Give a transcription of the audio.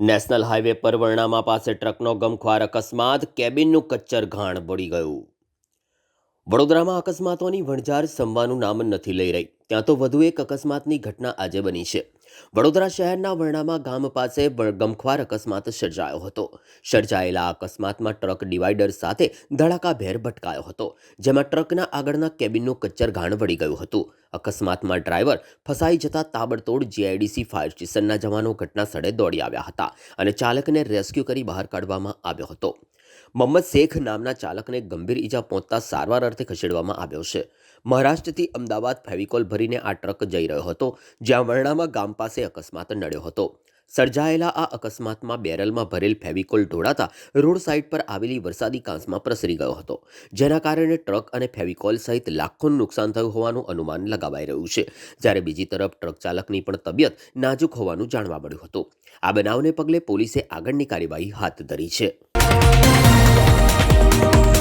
National highway પર વર્ણામા પાસે ટ્રકનો ગમખ્વાર અકસ્માત કેબિનનું કચ્ચર ઘાણ બળી ગયું. વડોદરામાં અકસ્માતોની વણઝાર સંવાનું નામ નથી લઈ રહી. ત્યાં તો વધુ એક અકસ્માતની ઘટના આજે બની છે. વડોદરા શહેરના વર્ણામાં ગામ પાસે ગમખ્વાર અકસ્માત સર્જાયો હતો. સર્જાયેલા અકસ્માતમાં ટ્રક ડિવાઈડર સાથે ધડાકાભેર ભટકાયો હતો, જેમાં ટ્રકના આગળના કેબિનનું કચ્ચર ઘાણ વળી ગયું હતું. અકસ્માતમાં ડ્રાઈવર ફસાઈ જતા તાબડતોડ જીઆઈડીસી ફાયર સ્ટેશનના જવાનો ઘટના સ્થળે દોડી આવ્યા હતા અને ચાલકને રેસ્ક્યુ કરી બહાર કાઢવામાં આવ્યો હતો. મોહમ્મદ શેખ નામના ચાલકને ગંભીર ઈજા પહોંચતા સારવાર અર્થે ખસેડવામાં આવ્યો છે. મહારાષ્ટ્રથી અમદાવાદ ફેવિકોલ ભરીને આ ટ્રક જઈ રહ્યો હતો, જ્યાં વરણામાં ગામ પાસે અકસ્માત નડ્યો હતો. સર્જાયેલા આ અકસ્માતમાં બેરલમાં ભરેલ ફેવિકોલ ઢોળાતા રોડ સાઈડ પર આવેલી વરસાદી કાંસમાં પ્રસરી ગયો હતો. જેના કારણે ટ્રક અને ફેવિકોલ સહિત લાખોનું નુકસાન થયું હોવાનું અનુમાન લગાવાઈ રહ્યું છે. જ્યારે બીજી તરફ ટ્રક ચાલકની પણ તબિયત નાજુક હોવાનું જાણવા મળ્યું હતું. આ બનાવને પગલે પોલીસે આગળની કાર્યવાહી હાથ ધરી છે. You.